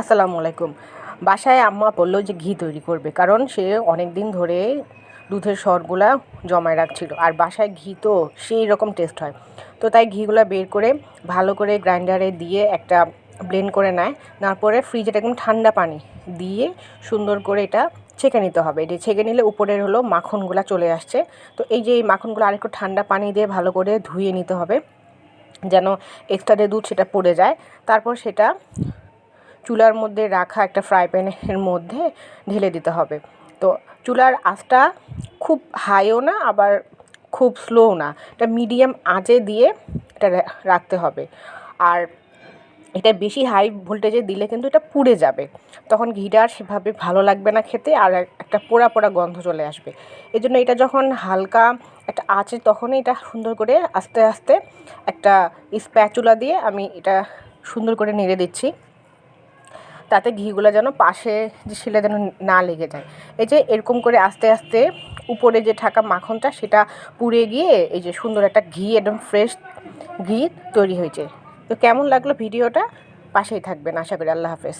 আসসালামু আলাইকুম। বাসায় আম্মা বলল যে ঘি তৈরি করবে, কারণ সে অনেক দিন ধরে দুধের সরগুলা জমায় রাখছিল। আর বাসায় ঘি তো সেই রকম টেস্ট হয়। তো তাই ঘিগুলো বের করে ভালো করে গ্রাইন্ডারে দিয়ে একটা ব্লেন্ড করে নেয়। তারপরে ফ্রিজে একদম ঠান্ডা পানি দিয়ে সুন্দর করে এটা ছেঁকে নিতে হবে। এটি ছেঁকে নিলে উপরের হলো মাখনগুলো চলে আসছে। তো এই যে এই মাখনগুলো আরেকটু ঠান্ডা পানি দিয়ে ভালো করে ধুয়ে নিতে হবে, যেন এক্সট্রা যে দুধ সেটা পড়ে যায়। তারপর সেটা চুলার মধ্যে রাখা একটা ফ্রাই প্যানের মধ্যে ঢেলে দিতে হবে। তো চুলার আঁচটা খুব হাইও না, আবার খুব স্লোও না। এটা মিডিয়াম আঁচে দিয়ে এটা রাখতে হবে। আর এটা বেশি হাই ভোল্টেজে দিলে কিন্তু এটা পুড়ে যাবে। তখন ঘিটা আর সেভাবে ভালো লাগবে না খেতে, আর একটা পোড়া পোড়া গন্ধ চলে আসবে। এই জন্য এটা যখন হালকা একটা আঁচে তখনই এটা সুন্দর করে আস্তে আস্তে একটা স্প্যাচুলা দিয়ে আমি এটা সুন্দর করে নেড়ে দিচ্ছি। তাতে ঘিগুলো যেন পাশে যে শিলে যেন না লেগে যায়। এই যে এরকম করে আস্তে আস্তে উপরে যে থাকা মাখনটা, সেটা পুড়ে গিয়ে এই যে সুন্দর একটা ঘি একদম ফ্রেশ ঘি তৈরি হয়েছে। তো কেমন লাগল ভিডিওটা? পাশেই থাকবেন। আশা করি আল্লাহ হাফেজ।